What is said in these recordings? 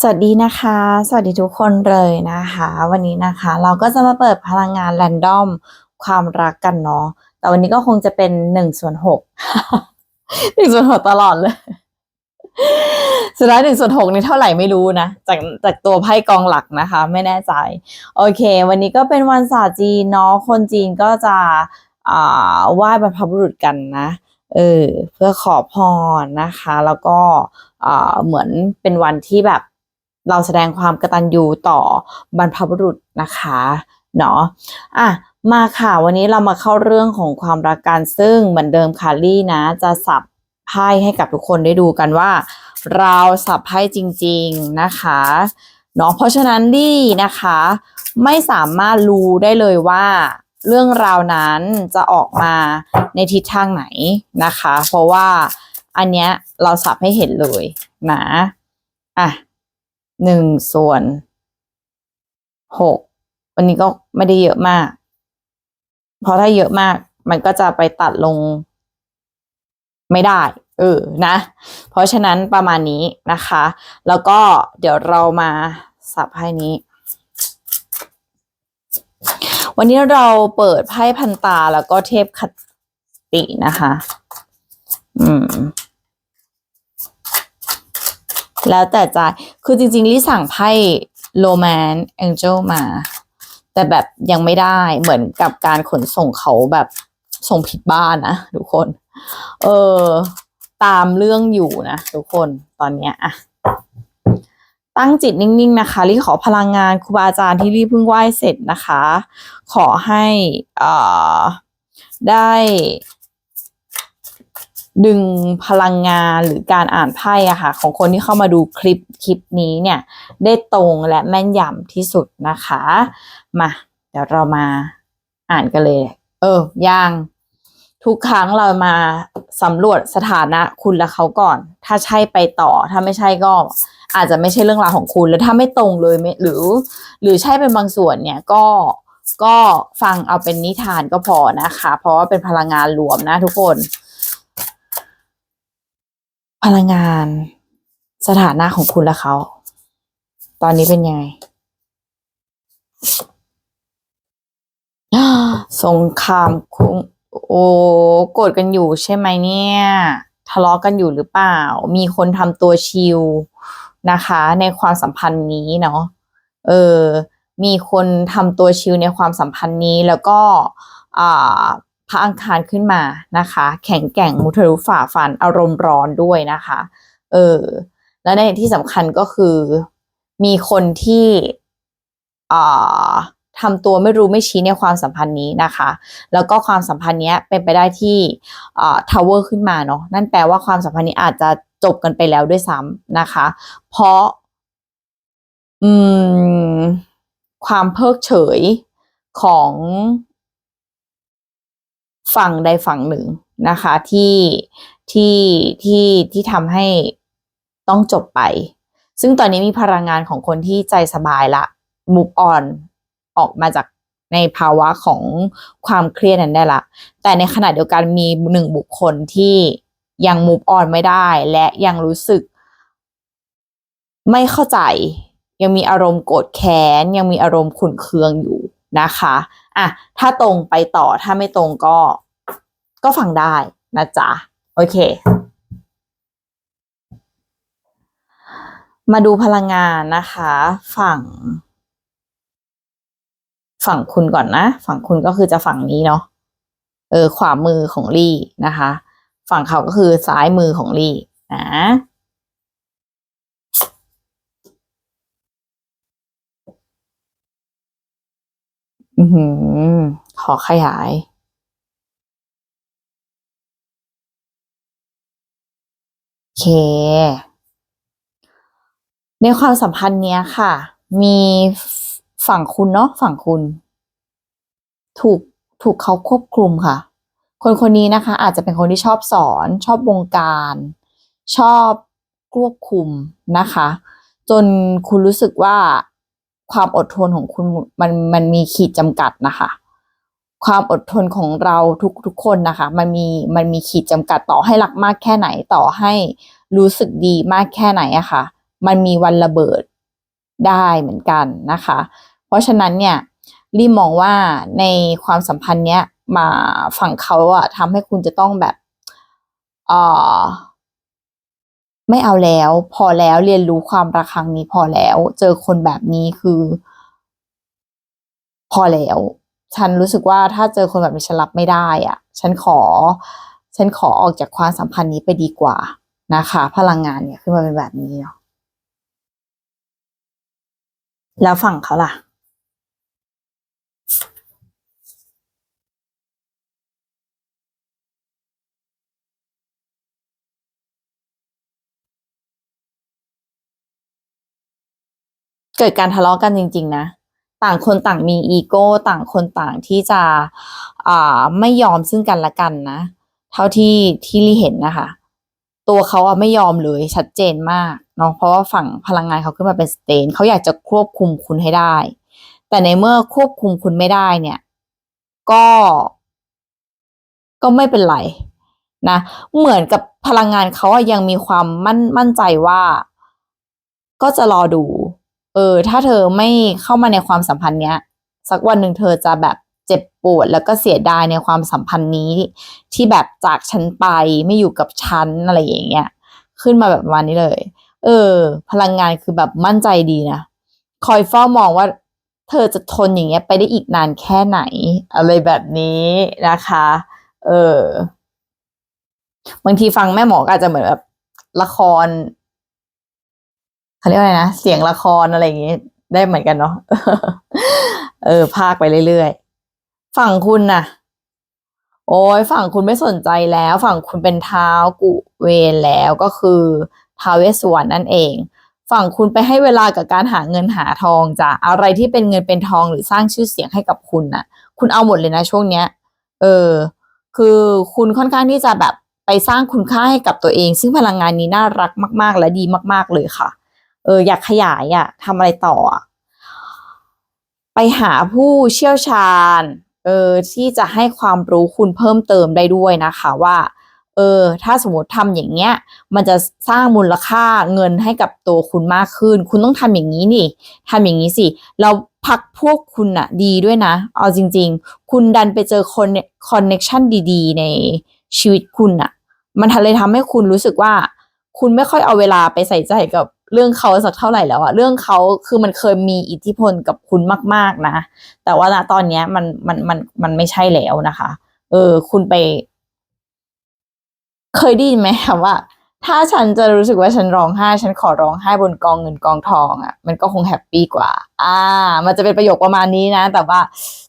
สวัสดีนะคะ สวัสดีทุกคนเลยนะคะ วันนี้นะคะเราก็จะมาเปิดพลังงานแรนดอมความรักกันเนาะแต่วันนี้ก็คงจะเป็นหนึ่งส่วนหกหนึ่งส่วนหกตลอดเลยสุดท้ายหนึ่งส่วนหกนี่เท่าไหร่ไม่รู้นะจากจากตัวไพ่กองหลักนะคะ ไม่แน่ใจ โอเค วันนี้ก็เป็นวันศาสตร์จีนเนาะคนจีนก็จะอ่าไหว้บรรพบุรุษกันนะเออเพื่อขอพรนะคะ แล้วก็อ่าเหมือนเป็นวันที่แบบ เราแสดงความกระตัญญูต่อบรรพบุรุษนะคะเนาะอะมาค่ะวันนี้เรามาเข้าเรื่องของความรักกันซึ่งเหมือนเดิมค่ะลี่นะ จะสับไพ่ให้กับทุกคนได้ดูกันว่า เราสับไพ่จริง ๆนะคะเนาะเพราะฉะนั้นลี่นะคะ ไม่สามารถรู้ได้เลยว่าเรื่องราวนั้นจะออกมาในทิศทางไหนนะคะ เพราะว่าอันเนี้ยเราสับให้เห็นเลยนะอะ หนึ่งส่วนหกวันนี้ก็ไม่ได้เยอะมาก เพราะถ้าเยอะมาก มันก็จะไปตัดลง ไม่ได้ เออนะ เพราะฉะนั้นประมาณนี้นะคะ แล้วก็เดี๋ยวเรามาสับไพ่นี้ วันนี้เราเปิดไพ่พันตาแล้วก็เทพคตินะคะ อืม แล้วแต่ใจคือจริงๆลิสั่งไพ่โรแมนแองเจลมา แต่แบบยังไม่ได้เหมือนกับการขนส่งเขาแบบส่งผิดบ้านนะทุกคน เออ ตามเรื่องอยู่นะทุกคนตอนเนี้ยอะตั้งจิตนิ่งๆนะคะรีขอพลังงานครูบาอาจารย์ที่รีเพิ่งไหว้เสร็จนะคะ ขอให้อ่าได้ ดึงพลังงานหรือการอ่านไพ่อะค่ะ ของคนที่เข้ามาดูคลิปคลิปนี้เนี่ย ได้ตรงและแม่นยำที่สุดนะคะ มาเดี๋ยวเรามาอ่านกันเลย เออย่างทุกครั้งเรามาสำรวจสถานะคุณและเขาก่อน ถ้าใช่ไปต่อ ถ้าไม่ใช่ก็อาจจะไม่ใช่เรื่องราวของคุณแล้วถ้าไม่ตรงเลยหรือ หรือใช่เป็นบางส่วนเนี่ยก็ก็ฟังเอาเป็นนิทานก็พอนะคะ เพราะว่าเป็นพลังงานรวมนะทุกคน พลังงานสถานะของคุณและเขา ตอนนี้เป็นยังไงสงครามคุงโอ้โกรธกันอยู่ใช่ไหมเนี่ย ทะเลาะกันอยู่หรือเปล่า มีคนทำตัวชิลนะคะ ในความสัมพันธ์นี้เนาะเออ มีคนทำตัวชิลในความสัมพันธ์นี้แล้วก็อ่า พระอังคารขึ้นมานะคะ แข็งแกร่งมุทะลุฝ่าฟันอารมณ์ร้อนด้วยนะคะ เออ และในที่สำคัญก็คือ มีคนที่อ่าทำตัวไม่รู้ไม่ชี้ในความสัมพันธ์นี้นะคะ แล้วก็ความสัมพันธ์นี้เป็นไปได้ที่อ่าทาวเวอร์ขึ้นมาเนาะนั่นแปลว่าความสัมพันธ์นี้อาจจะจบกันไปแล้วด้วยซ้ำนะคะ เพราะอืมความเพิกเฉยของ ฝั่งใดฝั่งหนึ่งนะคะ ที่ที่ที่ที่ทำให้ต้องจบไป ซึ่งตอนนี้มีพลังงานของคนที่ใจสบายละ move on ออกมาจากในภาวะของความเครียดนั้นได้ละ แต่ในขณะเดียวกันมีหนึ่งบุคคลที่ยัง move on ไม่ได้ และยังรู้สึก ไม่เข้าใจ ยังมีอารมณ์โกรธแค้น ยังมีอารมณ์ขุ่นเคืองอยู่ นะคะอะถ้าตรงไปต่อถ้าไม่ตรงก็ ก็ฟังได้นะจ๊ะ โอเค มาดูพลังงานนะคะ ฝั่ง ฝั่งคุณก่อนนะ ฝั่งคุณก็คือจะฝั่งนี้เนาะเออขวามือของลี่นะคะ ฝั่งเขาก็คือซ้ายมือของลี่นะ อือหือขอขยายโอเค ในความสัมพันธ์เนี้ยค่ะ มีฝั่งคุณเนาะฝั่งคุณ ถูกถูกเขาควบคุมค่ะ คนคนนี้นะคะ อาจจะเป็นคนที่ชอบสอน ชอบบงการ ชอบควบคุมนะคะ จนคุณรู้สึกว่า ความอดทนของคุณมันมันมีขีดจำกัดนะคะ ความอดทนของเราทุกทุกคนนะคะ มันมีมันมีขีดจำกัดต่อให้รักมากแค่ไหนต่อให้รู้สึกดีมากแค่ไหนอะค่ะ มันมีวันระเบิดได้เหมือนกันนะคะ เพราะฉะนั้นเนี่ยรีมองว่าในความสัมพันธ์เนี้ยมาฝั่งเขาอะทำให้คุณจะต้องแบบเออ ไม่เอาแล้ว พอแล้วเรียนรู้ความรักครั้งนี้พอแล้ว เจอคนแบบนี้คือ พอแล้ว ฉันรู้สึกว่าถ้าเจอคนแบบนี้ฉันรับไม่ได้อะ ฉันขอ ฉันขอออกจากความสัมพันธ์นี้ไปดีกว่านะคะ พลังงานเนี่ยขึ้นมาเป็นแบบนี้เนาะแล้วฝั่งเขาล่ะ เกิดการทะเลาะกันจริง ๆ นะ ต่างคนต่างมีอีโก้ต่างคนต่างที่จะอ่าไม่ยอมซึ่งกันและกันนะ เท่าที่ที่ลี่เห็นนะคะ ตัวเขาอะไม่ยอมเลยชัดเจนมากเนาะเพราะว่าฝั่งพลังงานเขาขึ้นมาเป็นสเตนเขาอยากจะควบคุมคุณให้ได้ แต่ในเมื่อควบคุมคุณไม่ได้เนี่ย ก็ ก็ไม่เป็นไรนะเหมือนกับพลังงานเขาอะยังมีความมั่นมั่นใจว่า ก็จะรอดู เออ ถ้าเธอไม่เข้ามาในความสัมพันธ์เนี้ย สักวันหนึ่งเธอจะแบบเจ็บปวดแล้วก็เสียดายในความสัมพันธ์นี้ ที่แบบจากฉันไปไม่อยู่กับฉันอะไรอย่างเงี้ย ขึ้นมาแบบประมาณนี้เลย เออ พลังงานคือแบบมั่นใจดีนะ คอยเฝ้ามองว่า เธอจะทนอย่างเงี้ยไปได้อีกนานแค่ไหน อะไรแบบนี้นะคะ เออบางทีฟังแม่หมอก็อาจจะเหมือนแบบละคร เขาเรียกว่าอะไรนะ เสียงละครอะไรอย่างงี้ ได้เหมือนกันเนาะเออภาคไปเรื่อยๆ ฝั่งคุณน่ะ โอ้ยฝั่งคุณไม่สนใจแล้ว ฝั่งคุณเป็นเท้ากุเวนแล้วก็คือท้าเวสวรรณนั่นเอง ฝั่งคุณไปให้เวลากับการหาเงินหาทองจ้ะอะไรที่เป็นเงินเป็นทองหรือสร้างชื่อเสียงให้กับคุณน่ะ คุณเอาหมดเลยนะช่วงเนี้ย เออ คือคุณค่อนข้างที่จะแบบไปสร้างคุณค่าให้กับตัวเอง ซึ่งพลังงานนี้น่ารักมาก ๆ และดีมาก ๆ เลยค่ะ เอออยากขยายอะทำอะไรต่ออะไปหาผู้เชี่ยวชาญเออที่จะให้ความรู้คุณเพิ่มเติมได้ด้วยนะคะว่าเออถ้าสมมติทำอย่างเงี้ย มันจะสร้างมูลค่าเงินให้กับตัวคุณมากขึ้น คุณต้องทำอย่างนี้นี่ทำอย่างนี้สิ เราพักพวกคุณอะดีด้วยนะ เอาจริง ๆ คุณดันไปเจอคนคอนเน็ชันดีๆ ในชีวิตคุณอะมันทเลยทำให้คุณรู้สึกว่า คุณไม่ค่อยเอาเวลาไปใส่ใจกับ เรื่องเขาสักเท่าไหร่แล้วอะเรื่องเขาคือมันเคยมีอิทธิพลกับคุณมาก ๆนะ แต่ว่าณตอนเนี้ยมันมันมันมันไม่ใช่แล้วนะคะ เออ คุณไป เคยได้ยินไหมคะว่า ถ้าฉันจะรู้สึกว่าฉันร้องไห้ ฉันขอร้องไห้บนกองเงินกองทองอะ่ะ มันก็คงแฮปปี้กว่า อ่า มันจะเป็นประโยคประมาณนี้นะ แต่ว่า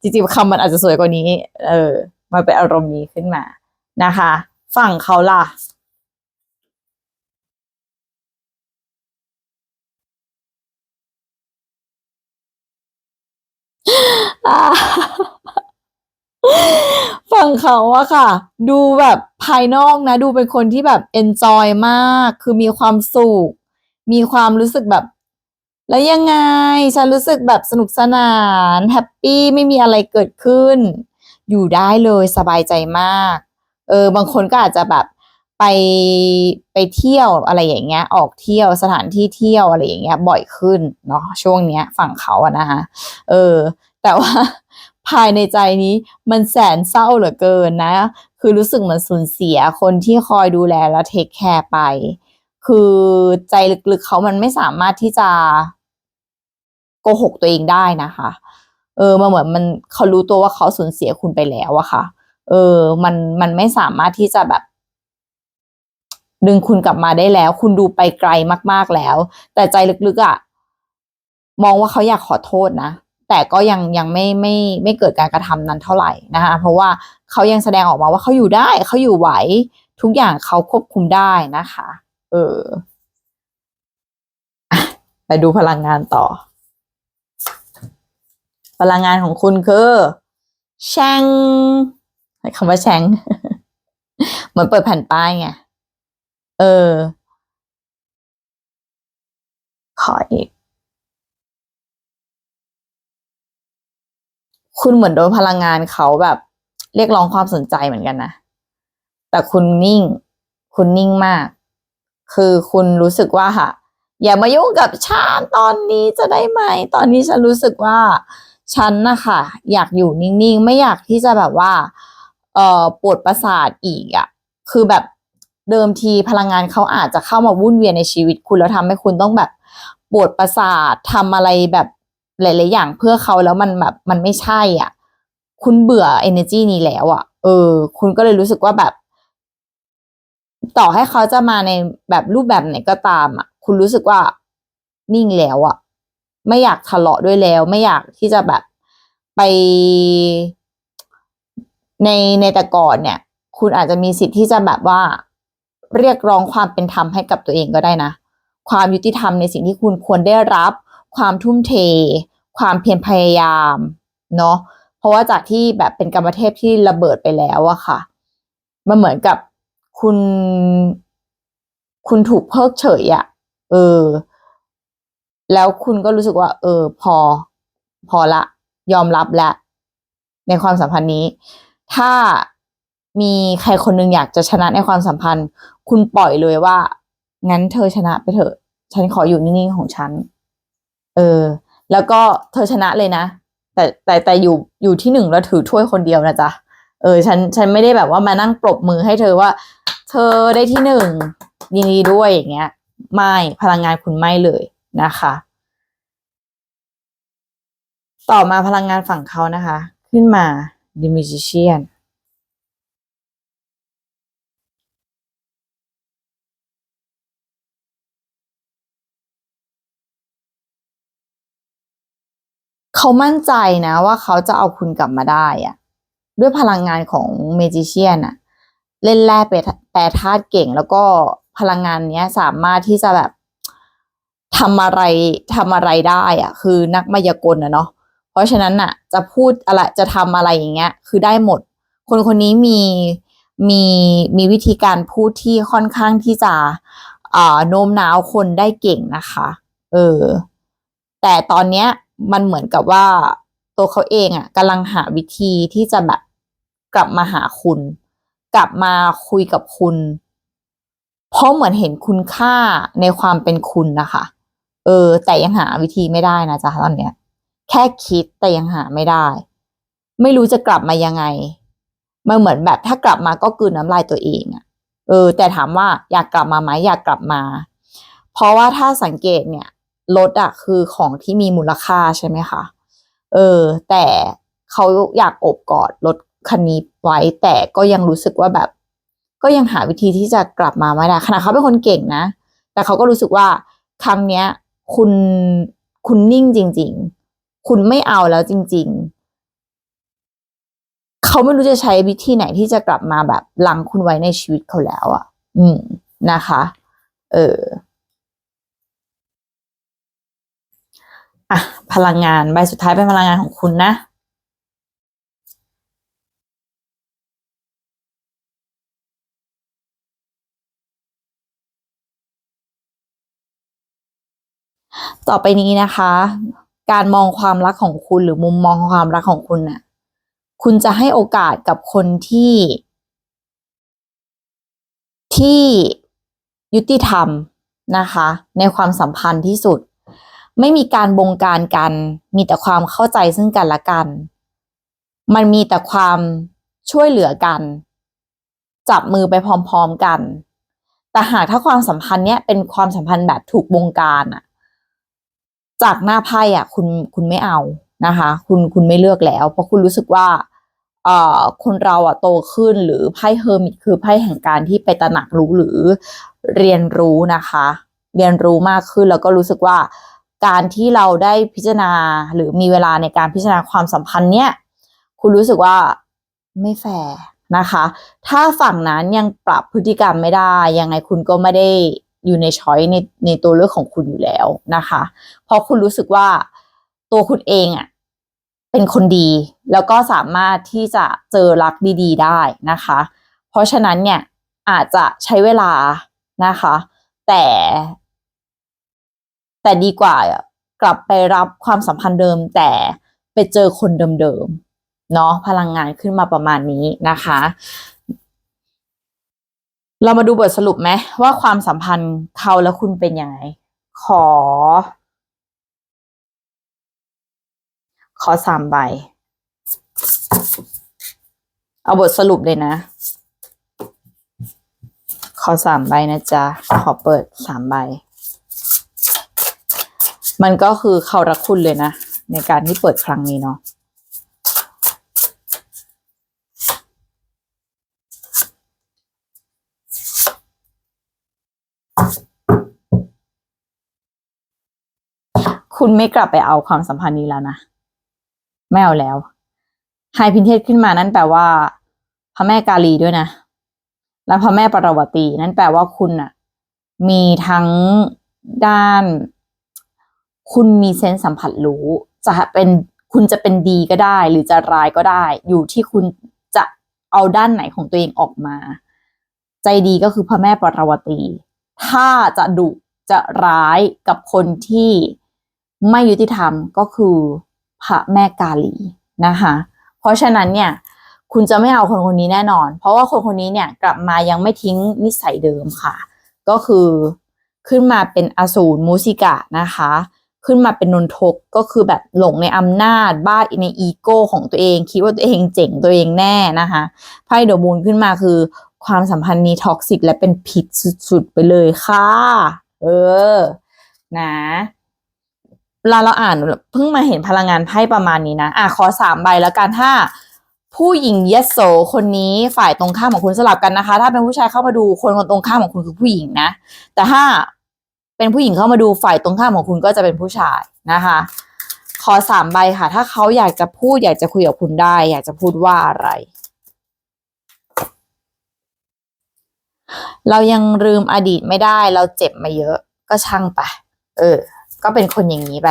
จริงๆคำมันอาจจะสวยกว่านี้ เออ มันเป็นอารมณ์นี้ขึ้นมานะคะ ฝั่งเขาล่ะ ฝั่งเขาอะค่ะ ดูแบบภายนอกนะ ดูเป็นคนที่แบบเอนจอยมาก คือมีความสุข มีความรู้สึกแบบ แล้วยังไง ฉันรู้สึกแบบสนุกสนานแฮปปี้ไม่มีอะไรเกิดขึ้น อยู่ได้เลยสบายใจมาก เออบางคนก็อาจจะแบบ ไปไปเที่ยวอะไรอย่างเงี้ย ออกเที่ยวสถานที่เที่ยวอะไรอย่างเงี้ย บ่อยขึ้นเนาะช่วงเนี้ยฝั่งเขาอะนะคะเออ แต่ว่าภายในใจนี้มันแสนเศร้าเหลือเกินนะ คือรู้สึกเหมือนสูญเสียคนที่คอยดูแลและเทคแคร์ไป คือใจลึกๆเขามันไม่สามารถที่จะโกหกตัวเองได้นะคะ เออมันเหมือนมันเขารู้ตัวว่าเขาสูญเสียคุณไปแล้วอะค่ะ เออ มันมันไม่สามารถที่จะแบบ ดึงคุณกลับมาได้แล้ว คุณดูไปไกลมากๆแล้ว แต่ใจลึกๆอะมองว่าเขาอยากขอโทษนะ แต่ก็ยังยังไม่ไม่ไม่เกิดการกระทำนั้นเท่าไหร่นะคะเพราะว่าเขายังแสดงออกมาว่าเขาอยู่ได้เขาอยู่ไหว ทุกอย่างเขาควบคุมได้นะคะ เออไปดูพลังงานต่อ พลังงานของคุณคือแชงคำว่าแชงเหมือนเปิดแผ่นป้ายไง เออ ขออีก คุณเหมือนโดนพลังงานเขาแบบ เรียกร้องความสนใจเหมือนกันนะ แต่คุณนิ่ง คุณนิ่งมาก คือคุณรู้สึกว่าค่ะ อย่ามายุ่งกับฉันตอนนี้จะได้ไหม ตอนนี้ฉันรู้สึกว่า ฉันนะคะอยากอยู่นิ่งๆ ไม่อยากที่จะแบบว่า เอ่อปวดประสาทอีกอะ่ะ คือแบบ เดิมทีพลังงานเขาอาจจะเข้ามาวุ่นเวียนในชีวิตคุณแล้วทำให้คุณต้องแบบปวดประสาททำอะไรแบบหลาย ๆ อย่างเพื่อเขาแล้วมันแบบมันไม่ใช่อะ คุณเบื่อ energy นี้แล้วอะ เออ คุณก็เลยรู้สึกว่าแบบ ต่อให้เขาจะมาในแบบรูปแบบไหนก็ตามอะ คุณรู้สึกว่านิ่งแล้วอะ ไม่อยากทะเลาะด้วยแล้ว ไม่อยากที่จะแบบไปในในแต่ก่อนเนี่ย คุณอาจจะมีสิทธิ์ที่จะแบบว่า เรียกร้องความเป็นธรรมให้กับตัวเองก็ได้นะ ความยุติธรรมในสิ่งที่คุณควรได้รับ ความทุ่มเท ความเพียรพยายามเนาะเพราะว่าจากที่แบบเป็นกรรมเทพที่ระเบิดไปแล้วอะค่ะมันเหมือนกับคุณ คุณถูกเพิกเฉยอะเออ แล้วคุณก็รู้สึกว่า เออ พอ พอละ ยอมรับแล้วในความสัมพันธ์นี้ ถ้ามีใครคนหนึงอยากจะชนะในความสัมพันธ์ คุณปล่อยเลยว่า งั้นเธอชนะไปเถอะ ฉันขออยู่นิ่งๆของฉัน เออ แล้วก็เธอชนะเลยนะ แต่แต่แต่อยู่อยู่ที่หนึ่งแล้วถือถ้วยคนเดียวนะจ๊ะ เออ ฉันฉันไม่ได้แบบว่ามานั่งปรบมือให้เธอว่า เธอได้ที่หนึ่งยินดีด้วยอย่างเงี้ย ไม่พลังงานคุณไม่เลยนะคะ ต่อมาพลังงานฝั่งเขานะคะ ขึ้นมา The Magician เขามั่นใจนะว่าเขาจะเอาคุณกลับมาได้อะด้วยพลังงานของเมจิเชียนอะเล่นแร่แปรธาตุเก่ง แล้วก็พลังงานเนี้ยสามารถที่จะแบบทำอะไรทำอะไรได้อะคือนักมายากลนะเนาะเพราะฉะนั้นน่ะจะพูดอะไรจะทำอะไรอย่างเงี้ย คือได้หมด คนคนนี้มีมีมีวิธีการพูดที่ค่อนข้างที่จะอ่โน้มน้าวคนได้เก่งนะคะ เออ แต่ตอนเนี้ย มันเหมือนกับว่าตัวเขาเองอะกำลังหาวิธีที่จะแบบกลับมาหาคุณ กลับมาคุยกับคุณ เพราะเหมือนเห็นคุณค่าในความเป็นคุณนะคะ เออ แต่ยังหาวิธีไม่ได้นะจ๊ะตอนเนี้ย แค่คิดแต่ยังหาไม่ได้ ไม่รู้จะกลับมายังไงมันเหมือนแบบถ้ากลับมาก็กืนน้ำลายตัวเองอะเออ แต่ถามว่าอยากกลับมาไหมอยากกลับมา เพราะว่าถ้าสังเกตเนี่ย รถอะคือของที่มีมูลค่าใช่ไหมคะ เออ แต่เขาอยากอบกอดรถคันนี้ไว้ แต่ก็ยังรู้สึกว่าแบบ ก็ยังหาวิธีที่จะกลับมาไม่ได้ขณะเขาเป็นคนเก่งนะ แต่เขาก็รู้สึกว่าครั้งเนี้ย คุณคุณนิ่งจริง ๆ คุณไม่เอาแล้วจริง ๆเขาไม่รู้จะใช้วิธีไหนที่จะกลับมาแบบลังคุณไว้ในชีวิตเขาแล้วอะ่ะ อืมนะคะ เออ อะ พลังงาน ใบสุดท้ายเป็นพลังงานของคุณนะ ต่อไปนี้นะคะ การมองความรักของคุณหรือมุมมองของความรักของคุณน่ะ คุณจะให้โอกาสกับคนที่ ที่ยุติธรรมนะคะ ในความสัมพันธ์ที่สุด ไม่มีการบงการกัน มีแต่ความเข้าใจซึ่งกันและกัน มันมีแต่ความช่วยเหลือกัน จับมือไปพร้อมๆกัน แต่หากถ้าความสัมพันธ์เนี้ยเป็นความสัมพันธ์แบบถูกบงการอะจากหน้าไพ่อะคุณคุณไม่เอานะคะ คุณคุณไม่เลือกแล้ว เพราะคุณรู้สึกว่าเอ่อคนเราอะโตขึ้นหรือไพ่เฮอร์มิตคือไพ่แห่งการที่ไปตระหนักรู้หรือเรียนรู้นะคะ เรียนรู้มากขึ้นแล้วก็รู้สึกว่า การที่เราได้พิจารณาหรือมีเวลาในการพิจารณาความสัมพันธ์เนี้ยคุณรู้สึกว่าไม่แฟร์นะคะ ถ้าฝั่งนั้นยังปรับพฤติกรรมไม่ได้ ยังไงคุณก็ไม่ได้อยู่ในช้อยในในตัวเลือกของคุณอยู่แล้วนะคะ เพราะคุณรู้สึกว่าตัวคุณเองอะเป็นคนดี แล้วก็สามารถที่จะเจอรักดี ๆ ได้นะคะ เพราะฉะนั้นเนี่ยอาจจะใช้เวลานะคะ แต่ แต่ดีกว่าอะกลับไปรับความสัมพันธ์เดิมแต่ไปเจอคนเดิมๆเนาะพลังงานขึ้นมาประมาณนี้นะคะ เรามาดูบทสรุปไหมว่าความสัมพันธ์เขาและคุณเป็นยังไง ขอ ขอสามใบ เอาบทสรุปเลยนะ ขอสามใบนะจ๊ะ ขอเปิดสามใบ มันก็คือเขารักคุณเลยนะ ในการที่เปิดครั้งนี้เนาะคุณไม่กลับไปเอาความสัมพันธ์นี้แล้วนะไม่เอาแล้วไฮพินเทศขึ้นมานั่นแปลว่า พระแม่กาลีด้วยนะ และพระแม่ปรวตีนั่นแปลว่าคุณน่ะมีทั้งด้าน คุณมีเซนส์สัมผัสรู้ จะเป็นคุณจะเป็นดีก็ได้ หรือจะร้ายก็ได้ อยู่ที่คุณจะเอาด้านไหนของตัวเองออกมา ใจดีก็คือพระแม่ปรวตี ถ้าจะดุจะร้ายกับคนที่ไม่ยุติธรรมก็คือพระแม่กาลีนะคะ เพราะฉะนั้นเนี่ยคุณจะไม่เอาคนคนนี้แน่นอน เพราะว่าคนคนนี้เนี่ยกลับมายังไม่ทิ้งนิสัยเดิมค่ะ ก็คือขึ้นมาเป็นอสูรมูสิกะนะคะ ขึ้นมาเป็นนนทกก็คือแบบหลงในอำนาจบ้าในอีโก้ของตัวเอง คิดว่าตัวเองเจ๋งตัวเองแน่นะคะไพ่เดอะมูนขึ้นมาคือ ความสัมพันธ์นี้ท็อกซิกและเป็นพิษสุดๆไปเลยค่ะ เออ นะเวลาเราอ่านเพิ่งมาเห็นพลังงานไพ่ประมาณนี้นะ อะขอสามใบแล้วกันถ้าผู้หญิงเยสโสคนนี้ฝ่ายตรงข้ามของคุณสลับกันนะคะ ถ้าเป็นผู้ชายเข้ามาดูคนคนตรงข้ามของคุณคือผู้หญิงนะ แต่ถ้า เป็นผู้หญิงเข้ามาดูฝ่ายตรงข้ามของคุณก็จะเป็นผู้ชายนะคะ ขอสามใบค่ะ ถ้าเขาอยากจะพูดอยากจะคุยกับคุณได้ อยากจะพูดว่าอะไร เรายังลืมอดีตไม่ได้ เราเจ็บมาเยอะ ก็ช่างไป เออ ก็เป็นคนอย่างนี้ไป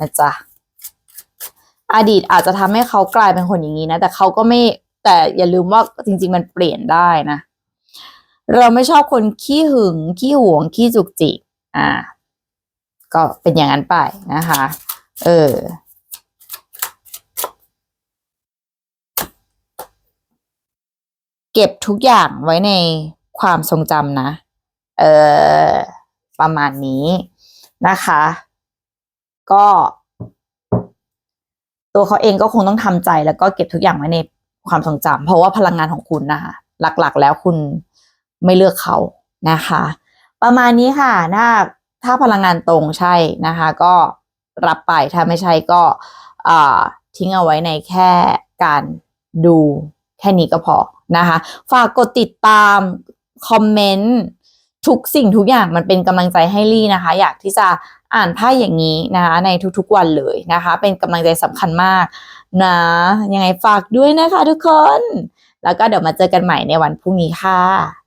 นะจ๊ะอดีตอาจจะทำให้เขากลายเป็นคนอย่างนี้นะ แต่เขาก็ไม่แต่อย่าลืมว่าจริง ๆ มันเปลี่ยนได้นะ เราไม่ชอบคนขี้หึง ขี้หวง ขี้จุกจิก อ่า ก็เป็นอย่างนั้นไปนะคะ เออเก็บทุกอย่างไว้ในความทรงจำนะ เออประมาณนี้นะคะ ก็ ตัวเขาเองก็คงต้องทำใจแล้วก็เก็บทุกอย่างไว้ในความทรงจำเพราะว่าพลังงานของคุณนะคะ หลักๆ แล้วคุณไม่เลือกเขานะคะ ประมาณนี้ค่ะถ้าถ้าพลังงานตรงใช่นะคะ ก็รับไปถ้าไม่ใช่ก็ทิ้งเอาไว้ในแค่การดูแค่นี้ก็พอนะคะ ฝากกดติดตามคอมเมนต์ทุกสิ่งทุกอย่างมันเป็นกำลังใจให้ลี่นะคะ อยากที่จะอ่านไพ่อย่างนี้นะคะในทุกๆวันเลยนะคะ เป็นกำลังใจสำคัญมากนะยังไงฝากด้วยนะคะทุกคน แล้วก็เดี๋ยวมาเจอกันใหม่ในวันพรุ่งนี้ค่ะ